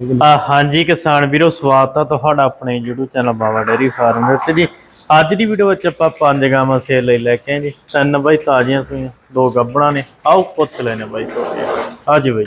ਆ ਹਾਂਜੀ ਕਿਸਾਨ ਵੀਰੋ ਸਵਾਗਤ ਆ ਤੁਹਾਡਾ ਆਪਣੇ YouTube channel Baba dairy farm ਦੇ ਉੱਤੇ ਜੀ। ਅੱਜ ਦੀ ਵੀਡੀਓ ਵਿੱਚ ਆਪਾਂ ਪੰਜ ਗਾਵਾਂ ਸੇਲ ਲਈ ਲੈ ਕੇ ਆਏ ਜੀ। ਤਿੰਨ ਬਾਈ ਤਾਜ਼ੀਆਂ ਸੂਈਆਂ ਦੋ ਗੱਬੜਾਂ ਨੇ। ਆਓ ਪੁੱਛ ਲੈਣੇ ਬਾਈ ਤੁਹਾਡੇ ਹਾਂਜੀ ਬਾਈ।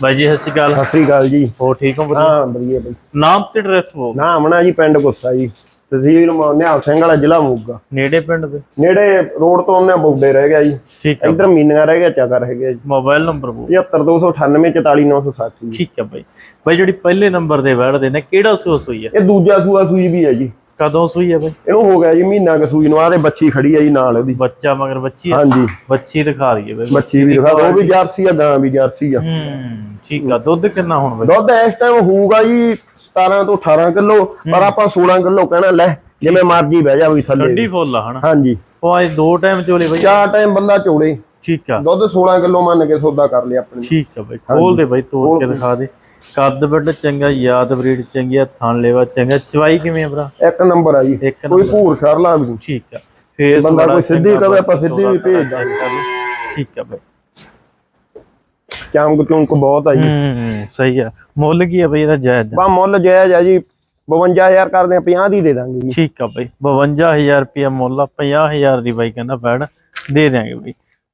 ਬਾਈ ਜੀ ਸਤਿ ਸ਼੍ਰੀ ਅਕਾਲ। ਸਤਿ ਸ੍ਰੀ ਅਕਾਲ ਜੀ। ਹੋ ਠੀਕ ਹੋ ਵਧੀਆ ਹਾਂ ਵਧੀਆ ਬਈ। ਨਾਮ ਤੇ ਐਡਰੈਸ ਬੋਲ ਨਾ ਆਮਣਾ ਜੀ ਪਿੰਡ ਗੁੱਸਾ ਜੀ। ਤਹਿਸੀਲ ਨਿਹਾਲ ਸਿੰਘ ਵਾਲਾ ਜ਼ਿਲ੍ਹਾ ਮੋਗਾ। ਨੇੜੇ ਪਿੰਡ ਦੇ? ਨੇੜੇ ਰੋਡ ਤੋਂ ਉਹਨੇ ਬੌਡੇ ਰਹਿ ਗਿਆ ਜੀ। ਠੀਕ ਹੈ ਇੱਧਰ ਮੀਨੀਆਂ ਰਹਿ ਗਿਆ ਚੱਕਰ ਰਹਿ ਗਿਆ ਜੀ। ਮੋਬਾਈਲ ਨੰਬਰ ਬੋਲ। 75298 44960 ਜੀ ਠੀਕ ਹੈ ਬਾਈ ਬਾਈ ਜਿਹੜੀ ਪਹਿਲੇ ਨੰਬਰ ਦੇ ਵੜਦੇ ਨੇ ਕਿਹੜਾ ਸੂਆ ਸੂਈ ਹੈ ਇਹ ਦੂਜਾ ਸੂਆ ਸੂਈ ਵੀ ਹੈ ਜੀ। ਕਦੋਂ ਸੂਈ ਹੈ ਬਾਈ? ਇਹਨੂੰ ਹੋ ਗਿਆ ਜੀ ਮਹੀਨਾ ਕੁ ਸੂਈ ਨੂੰ ਤੇ ਬੱਚੀ ਖੜੀ ਹੈ ਜੀ ਨਾਲ ਉਹਦੀ ਬੱਚਾ ਮਗਰ ਬੱਚੀ ਹੈ ਹਾਂਜੀ। ਬੱਚੀ ਦਿਖਾ ਰਹੀ ਹੈ ਬਾਈ। ਬੱਚੀ ਵੀ ਦਿਖਾ ਉਹ ਵੀ ਜਰਸੀ ਆ ਗਾਂ ਵੀ ਜਰਸੀ ਆ। ਹੂੰ ਠੀਕ ਆ ਦੁੱਧ ਕਿੰਨਾ ਹੁਣ ਬਾਈ? ਦੁੱਧ ਇਸ ਟਾਈਮ ਹੋਊਗਾ ਜੀ 17 ਤੋਂ 18 ਕਿਲੋ ਪਰ ਆਪਾਂ 16 ਕਿਲੋ ਕਹਿਣਾ ਲੈ ਜਿਵੇਂ ਮਰਜ਼ੀ ਬਹਿ ਜਾ ਵੀ ਥੱਲੇ। ਠੰਡੀ ਫੁੱਲ ਆ ਹਨਾ? ਹਾਂਜੀ। ਉਹ ਅੱਜ ਦੋ ਟਾਈਮ ਚੋਲੇ ਬਾਈ। ਚਾਰ ਟਾਈਮ ਬੰਦਾ ਚੋਲੇ। ਠੀਕ ਆ। ਦੁੱਧ 16 ਕਿਲੋ ਮੰਨ ਕੇ ਸੌਦਾ ਕਰ ਲਿਆ ਆਪਣੇ ਠੀਕ ਆ ਬਾਈ ਖੋਲ ਦੇ ਬਾਈ ਤੋੜ ਕੇ। ਦਿਖਾ ਦੇ। ਕੱਦ ਵੱਡ ਚੰਗਾ ਯਾਦ ਬਰੀਡ ਚੰਗੀ ਆ ਥਣ ਲੈਵਾ ਚੰਗਾ। ਚਵਾਈ ਕਿਵੇਂ ਆ ਭਰਾ? ਇੱਕ ਨੰਬਰ ਆ ਜੀ। ਇੱਕ ਕੋਈ ਭੂਰ ਸਰਲਾ ਵੀ। ਠੀਕ ਆ। ਫੇਸ ਬੰਦਾ ਕੋਈ ਸਿੱਧੀ ਚੰਗਾ ਕਵੇ ਆਪਾਂ ਸਿੱਧੀ ਵੀ ਭੇਜ ਦਾਂਗੇ। ਠੀਕ ਆ ਬਾਈ ਚਮਕ ਚੁੰਕ ਬਹੁਤ ਆ ਜੀ। ਹੂੰ ਸਹੀ ਆ। ਮੁੱਲ ਕੀ ਆ ਬਾਈ ਇਹਦਾ ਜਾਇਜ਼? ਆ? ਬਾ ਮੁੱਲ ਜਾਇਜ਼ ਆ ਜੀ। 52000 ਕਰਦੇ ਆ 50 ਦੀ ਦੇ ਦਾਂਗੇ ਜੀ। ਠੀਕ ਆ ਬਾਈ 52000 ਰੁਪਿਆ ਮੁੱਲ ਆ 50000 ਦੀ ਬਾਈ ਕਹਿੰਦਾ ਬੈੜ ਦੇ ਦਿਆਂਗੇ ਬਾਈ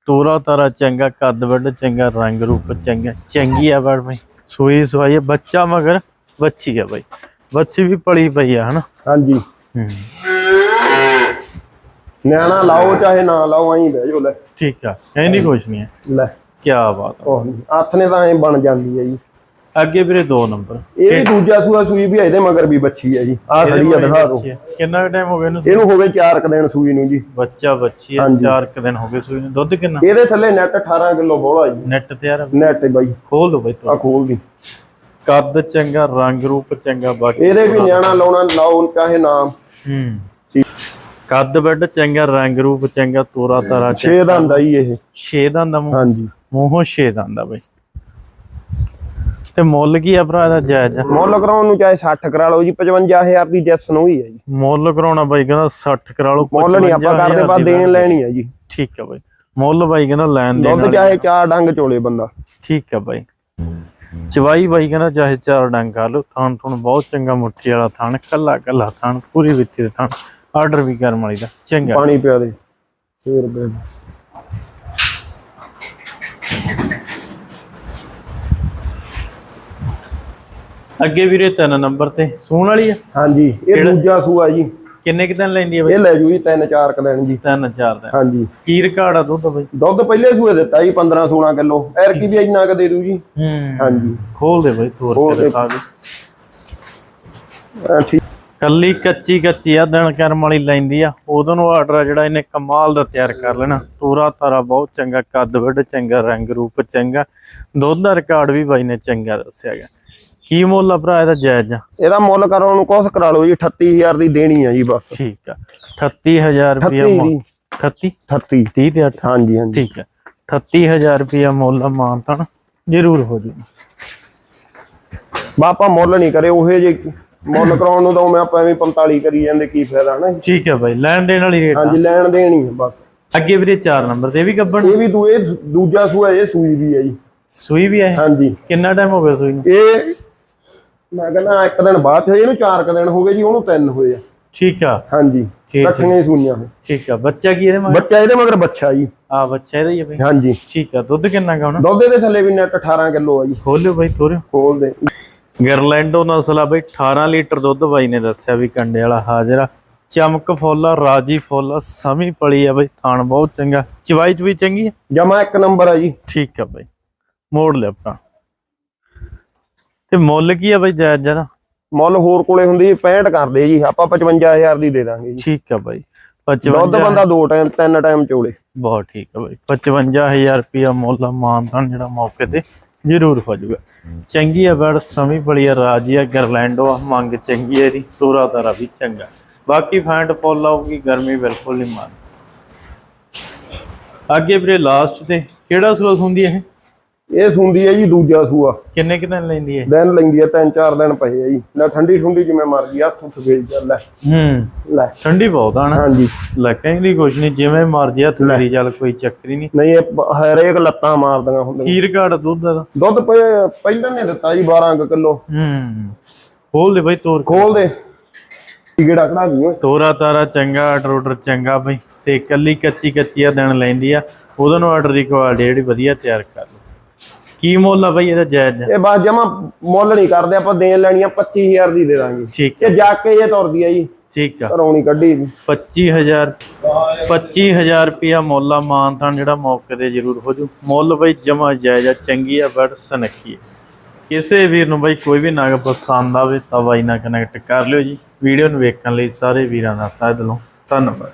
ਤੋਰਾ ਤਾਰਾ ਚੰਗਾ ਕੱਦ ਵੱਡ ਚੰਗਾ ਰੰਗ ਰੂਪ ਚੰਗਾ। ਚੰਗੀ ਆ ਬੈੜ ਬਾਈ ਸੂਈ ਸਵਾਈ ਆ, ਬੱਚਾ ਮਗਰ ਬੱਚੀ ਆ ਬਾਈ। ਬੱਚੀ ਵੀ ਪਲੀ ਪਈ ਆ ਹਨਾ? ਹਾਂਜੀ। ਹੂੰ। ਨਿਆਣਾ ਲਾਓ ਚਾਹੇ ਨਾ ਲਾਓ ਐਂ ਬਹਿ ਜਾਓ ਲੈ। ਠੀਕ ਆ ਐਨੀ ਕੁਛ ਨਹੀਂ ਹੈ। ਲੈ। ਕੀ ਬਾਤ ਆ। ਉਹ ਨੀ। ਹੱਥ ਨੇ ਤਾਂ ਐ ਬਣ ਜਾਂਦੀ ਹੈ ਜੀ। ਅੱਗੇ ਵੀਰੇ ਦੋ ਨੰਬਰ। ਇਹ ਵੀ ਦੂਜਾ ਸੂਆ ਸੂਈ ਵੀ ਆ, ਇਹਦੇ ਮਗਰ ਵੀ ਬੱਚੀ ਹੈ ਜੀ। ਆਹ ਖੜੀ ਆ ਦਿਖਾ ਦਿਓ। ਕਿੰਨਾ ਟਾਈਮ ਹੋ ਗਿਆ ਇਹਨੂੰ? ਇਹਨੂੰ ਹੋ ਗਏ 4 ਕ ਦਿਨ ਸੂਈ ਨੂੰ ਜੀ। ਬੱਚਾ ਬੱਚੀ ਆ ਹਾਂਜੀ। ਚਾਰ ਕੁ ਦਿਨ ਹੋ ਗਏ ਸੂਈ ਨੂੰ। ਦੁੱਧ ਕਿੰਨਾ? ਇਹਦੇ ਥੱਲੇ ਨੈਟ 18 ਕਿਲੋ ਬੋਲਾ ਜੀ। ਨੈਟ ਤੇ ਯਾਰ ਨੈਟ ਬਾਈ। ਖੋਲ ਦੋ ਬਈ ਆ ਖੋਲ ਦੀ। ਕੱਦ ਚੰਗਾ ਰੰਗ ਰੂਪ ਚੰਗਾ ਬਾਕੀ ਇਹਦੇ ਵੀ ਨਿਆਣਾ ਲਾਉਣਾ ਲਾਓ ਚਾਹੇ ਨਾ ਹੂੰ। ਕੱਦ ਵੱਡ ਚੰਗਾ ਰੰਗ ਰੂਪ ਚੰਗਾ ਤੋਰਾ ਤਾਰਾ ਚ 6 ਦਾ ਹੁੰਦਾ ਜੀ ਇਹ। ਛੇ ਦਾ ਦਾ ਮੂੰਹ? ਹਾਂਜੀ। ਮੂੰਹੋਂ ਛੇ ਦਾ ਦਾ ਬਈ। ਤੇ ਮੁੱਲ ਕੀ ਆ ਭਰਾ ਇਹਦਾ ਜਾਇਜ਼? ਆ? ਮੁੱਲ ਕਰਾਉਣ ਨੂੰ ਚਾਹੇ 60 ਕਰਾ ਲਓ ਜੀ 55000 ਦੀ ਜੈਸਨ ਹੋਈ ਹੈ ਜੀ। ਮੁੱਲ ਕਰਾਉਣਾ ਬਾਈ ਕਹਿੰਦਾ 60 ਕਰਾ ਲਓ ਮੁੱਲ ਨਹੀਂ ਆਪਾਂ 55,000 ਕਰਦੇ ਬਾਅਦ ਦੀ ਦੇਣ ਲੈਣੀ। ਹੈ ਜੀ। ਠੀਕ ਆ ਬਾਈ। ਮੁੱਲ ਬਾਈ ਕਹਿੰਦਾ ਲੈਣ ਦੇਣ ਦੁੱਧ ਚਾਹੇ ਚਾਰ ਡੰਗ ਚੋਲੇ ਬੰਦਾ। ਠੀਕ ਆ ਬਾਈ। ਚਵਾਈ ਬਾਈ ਕਹਿੰਦਾ ਚਾਹੇ ਚਾਰ ਡੰਗ ਕਰ ਲਓ ਥਾਣ ਥੁਣ ਬਹੁਤ ਚੰਗਾ ਮੁੱਠੀ ਵਾਲਾ ਥਾਣ ਕੱਲਾ ਕੱਲਾ ਥਾਣ ਪੂਰੀ ਵਿੱਚੀ ਦੇ ਥਾਣ ਆਰਡਰ ਵੀ ਕਰਨ ਵਾਲੀ ਦਾ ਚੰਗਾ। ਪਾਣੀ ਪਿਆ ਦੇ। ਫੇਰ ਬੇ ਅੱਗੇ ਵੀਰੇ ਤਿੰਨ ਨੰਬਰ ਤੇ ਸੂਣ ਵਾਲੀ ਆ? ਹਾਂਜੀ ਇਹ ਦੂਜਾ ਸੂਆ ਜੀ। ਕਿੰਨੇ ਕਿ ਦਿਨ ਲੈਂਦੀ ਆ ਬਾਈ? ਇਹ ਲੈ ਜੂ ਜੀ ਤਿੰਨ ਚਾਰ ਕ ਦਿਨ ਜੀ। ਤਿੰਨ ਚਾਰ ਦਿਨ। ਹਾਂਜੀ। ਕੀ ਰਿਕਾਰਡ ਆ ਦੁੱਧ ਬਾਈ? ਦੁੱਧ ਪਹਿਲੇ ਸੂਏ ਦਿੱਤਾ ਜੀ 15 16 ਕਿਲੋ। ਐਰ ਕੀ ਵੀ ਇੰਨਾ ਕ ਦੇ ਦੂ ਜੀ। ਹੂੰ। ਹਾਂਜੀ। ਖੋਲ ਦੇ ਬਾਈ ਤੋਰ ਖੋਲ ਕੇ ਦੇ। ਦਿਖਾ ਦੇ। ਐਂ ਠੀਕ। ਕੱਲੀ ਕੱਚੀ ਕੱਚੀ ਆ ਦਿਨ ਕਰਮ ਵਾਲੀ ਲੈਂਦੀ ਆ। ਉਦੋਂ ਨੂੰ ਆਰਡਰ ਆ ਜਿਹੜਾ ਇਹਨੇ ਕਮਾਲ ਦਾ ਤਿਆਰ ਕਰ ਲੈਣਾ। ਤੋਰਾ ਤਾਰਾ ਬਹੁਤ ਚੰਗਾ ਕੱਦ ਵੱਡ ਚੰਗਾ ਰੰਗ ਰੂਪ ਚੰਗਾ। ਦੁੱਧ ਦਾ ਰਿਕਾਰਡ ਵੀ ਬਾਈ ਨੇ ਚੰਗਾ ਦੱਸਿਆ ਗਿਆ ਕੀ ਮੁੱਲ ਆ ਭਰਾ ਇਹਦਾ ਜਾਇਜ਼? ਆ ਇਹਦਾ ਮੁੱਲ ਕਰਾਉਣ ਨੂੰ ਕੁਛ ਕਰਾ ਲਓ ਜੀ 38000 ਦੀ ਦੇਣੀ ਆ ਜੀ ਬਸ। ਠੀਕ ਆ। 38000 ਰੁਪਿਆ 38 ਮੁੱਲ। ਦੀ 38 38 30 ਤੇ 8 ਹਾਂਜੀ ਹਾਂਜੀ। ਠੀਕ ਹੈ 38000 ਰੁਪਿਆ ਮੁੱਲ ਆ ਮਾਨਤਨ ਜ਼ਰੂਰ ਹੋ ਜੂ। ਬਾਪਾ ਮੁੱਲ ਨਹੀਂ ਕਰੇ ਉਹੇ ਜੇ ਮੁੱਲ ਕਰਾਉਣ ਨੂੰ ਤਾਂ ਮੈਂ ਆਪਾਂ ਐਵੇਂ 45 ਕਰੀ ਜਾਂਦੇ ਕੀ ਫਾਇਦਾ ਹਨਾ। ਠੀਕ ਹੈ ਬਾਈ ਲੈਣ ਦੇਣ ਵਾਲੀ ਰੇਟ ਆ। ਹਾਂਜੀ ਲੈਣ ਦੇਣੀ ਆ ਬਸ। ਅੱਗੇ ਵੀਰੇ 4 ਨੰਬਰ ਤੇ ਵੀ ਗੱਬਣ? ਇਹ ਵੀ ਦੂ ਇਹ ਦੂਜਾ ਸੂਆ ਇਹ ਸੂਈ ਵੀ ਹੈ ਜੀ। ਸੂਈ ਵੀ ਹੈ ਹਾਂਜੀ। ਕਿੰਨਾ ਟਾਈਮ ਹੋ ਗਿਆ ਸੂਈ ਨੂੰ? ਇਹ ਮੈਂ ਕਹਿੰਦਾ ਇੱਕ ਦਿਨ ਬਾਅਦ ਚ ਇਹਨੂੰ ਚਾਰ ਕ ਦਿਨ ਹੋ ਗਏ ਜੀ ਉਹਨੂੰ ਤਿੰਨ ਹੋਏ ਆ। ਠੀਕ ਆ। ਹਾਂਜੀ ਠੀਕ ਰੱਖੀਆਂ ਸੂਈਆਂ ਇਹ। ਠੀਕ ਆ ਬੱਚਾ ਕੀ ਇਹਦੇ ਮਗਰ? ਬੱਚਾ ਇਹਦੇ ਮਗਰ ਬੱਚਾ ਜੀ। ਆ ਬੱਚਾ ਇਹਦਾ ਹੀ ਆ ਬਈ। ਹਾਂਜੀ। ਠੀਕ ਆ ਦੁੱਧ ਕਿੰਨਾ ਕਾ ਹੋਣਾ? ਦੁੱਧ ਦੇ ਥੱਲੇ ਵੀ ਨੈਟ 18 ਕਿਲੋ ਆ ਜੀ। ਖੋਲਿਓ ਬਾਈ ਤੋਰਿਓ। ਖੋਲ ਦੇ ਗਰਲੈਂਡੋ ਨਸਲ ਆ ਬਈ 18 ਲੀਟਰ ਦੁੱਧ ਬਾਈ ਨੇ ਦੱਸਿਆ ਵੀ ਕੰਡੇ ਵਾਲਾ ਹਾਜ਼ਰ। ਆ ਚਮਕ ਫੁੱਲ ਆ ਰਾਜੀ ਫੁੱਲ ਆ ਸਮੀ ਪਲੀ ਆ ਬਈ ਥਾਣ ਬਹੁਤ ਚੰਗਾ। ਚਵਾਈ ਚ ਵੀ ਚੰਗੀ ਆ? ਜਮਾ ਇੱਕ ਨੰਬਰ ਆ ਜੀ। ਠੀਕ ਆ ਬਈ। ਮੋੜ ਲਿਆ ਆਪਣਾ। ਤੇ ਮੁੱਲ ਕੀ ਆ ਬਈ ਜਾਇਜ਼ ਜਰਾ ਮੁੱਲ ਹੋਰ ਕੋਲੇ ਹੁੰਦੀ ਜੀ 65 ਕਰਦੇ ਜੀ ਆਪਾਂ 55000 ਦੀ ਦੇ ਦਾਂਗੇ ਜੀ। ਠੀਕ ਆ ਬਾਈ ਦੁੱਧ 55 ਬੰਦਾ ਦੋ ਟਾਈਮ ਤਿੰਨ ਟਾਈਮ ਚੋਲੇ। ਬਹੁਤ ਠੀਕ ਆ ਬਾਈ 55000 ਰੁਪਿਆ ਮੁੱਲ ਮਾਨਤਾਨ ਜਿਹੜਾ ਮੌਕੇ ਤੇ ਜ਼ਰੂਰ ਹੋ ਜਾਊਗਾ। ਚੰਗੀ ਆ ਬੜ ਸਮੀ ਬੜੀ ਆ ਰਾਜੀ ਆ ਗਰਲੈਂਡੋ ਆ ਮੰਗ ਚੰਗੀ ਆ ਦੀ ਤੋਰਾ ਤਾਰਾ ਵੀ ਚੰਗਾ। ਬਾਕੀ ਫੈਂਟ ਫੁੱਲ ਆਊਗੀ ਗਰਮੀ ਬਿਲਕੁਲ ਨਹੀਂ ਮਾਰ ਅੱਗੇ ਵੀਰੇ ਲਾਸਟ ਤੇ ਕਿਹੜਾ ਸਲੋਸ ਹੁੰਦੀ ਇਹ? ਇਹ ਸੁੰਦੀ ਹੈ ਜੀ ਦੂਜਾ ਸੂਆ। ਕਿੰਨੇ ਕਿ ਦਿਨ ਲੈਂਦੀ ਹੈ? ਦਿਨ ਲੈਂਦੀ ਹੈ ਤਿੰਨ ਚਾਰ ਦਿਨ ਪਏ ਆ ਜੀ। ਨਾ ਠੰਡੀ ਠੁੰਡੀ ਜਿਵੇਂ ਮਰਜ਼ੀ ਹੱਥ ਉੱਠ ਵੇਚ ਚੱਲ ਲੈ। ਹੂੰ। ਲੈ। ਠੰਡੀ ਬਹੁਤ ਆ ਨਾ। ਹਾਂਜੀ। ਲੈ ਕਹਿੰਦੀ ਕੁਛ ਨਹੀਂ ਜਿਵੇਂ ਮਰਜ਼ੀ ਹੱਥ ਮੇਰੀ ਚੱਲ ਕੋਈ ਚੱਕਰ ਹੀ ਨਹੀਂ ਨਹੀਂ ਇਹ ਹਰੇਕ ਲੱਤਾਂ ਮਾਰਦੀਆਂ ਹੁੰਦੀਆਂ। ਖੀਰ ਘਾਟ ਦੁੱਧ ਦਾ? ਦੁੱਧ ਪਹਿਲਾਂ ਨੇ ਦਿੱਤਾ ਜੀ 12 ਕਿਲੋ। ਹੂੰ। ਖੋਲ ਦੇ ਬਈ ਤੋਰ। ਕੇ। ਖੋਲ ਦੇ। ਟਿਕੜਾ ਕਢਾ ਗਈ ਓਏ ਤੋਰਾ ਤਾਰਾ ਚੰਗਾ ਆਰਡਰ ਆਰਡਰ ਚੰਗਾ ਬਈ। ਤੇ ਕੱਲੀ ਕੱਚੀ ਕੱਚੀ ਆ ਦਿਨ ਲੈਂਦੀ ਆ। ਉਹਦੇ ਆਰਡਰ ਦੀ ਕੁਆਲਿਟੀ ਜਿਹੜੀ ਵਧੀਆ ਤਿਆਰ ਕਰ ਕੀ ਮੁੱਲ ਆ ਬਈ ਇਹਦਾ ਜਾਇਜ਼? ਇਹ ਬਸ ਜਮਾ ਮੁੱਲ ਨਹੀਂ ਕਰਦੇ ਆਪਾਂ ਦੇਣ ਲੈਣੀਆਂ 25000 ਦੀ ਦੇ ਦਾਂਗੇ। ਠੀਕ ਇਹ ਜਾ ਕੇ ਇਹ ਤੁਰਦੀ ਆ ਜੀ। ਠੀਕ ਆ। ਨਹੀਂ ਕੱਢੀ। ਦੀ 25000 25000 ਰੁਪਿਆ ਮੁੱਲ ਆ ਮਾਨਥਾਨ ਜਿਹੜਾ ਮੌਕੇ ਤੇ ਜ਼ਰੂਰ ਹੋ ਜੂ। ਮੁੱਲ ਬਈ ਜਮਾ ਜਾਇਜ਼ ਆ ਚੰਗੀ ਆ ਬੜ ਸਨੱਖੀ ਆ। ਕਿਸੇ ਵੀਰ ਨੂੰ ਬਈ ਕੋਈ ਵੀ ਨਗ ਪਸੰਦ ਆਵੇ ਤਾਂ ਬਾਈ ਨਾਲ ਕਨੈਕਟ ਕਰ ਲਿਓ ਜੀ। ਵੀਡੀਓ ਨੂੰ ਵੇਖਣ ਲਈ ਸਾਰੇ ਵੀਰਾਂ ਦਾ ਤਹਿ ਦਿਲੋਂ। ਧੰਨਵਾਦ।